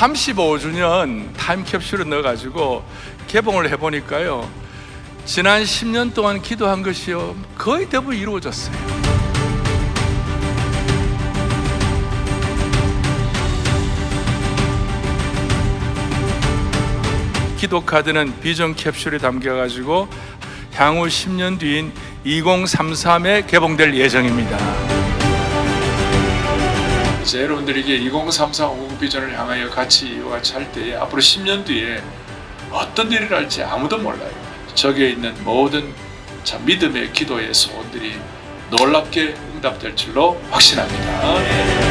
35주년 타임캡슐을 넣어가지고 개봉을 해보니까요. 지난 10년 동안 기도한 것이요. 거의 대부분 이루어졌어요. 기도 카드는 비전 캡슐이 담겨가지고 향후 10년 뒤인 2033에 개봉될 예정입니다. 이제 여러분들에게 2033 50 비전을 향하여 같이 이와 같이 할 때에 앞으로 10년 뒤에 어떤 일을 할지 아무도 몰라요. 저기에 있는 모든 참 믿음의 기도의 소원들이 놀랍게 응답될 줄로 확신합니다.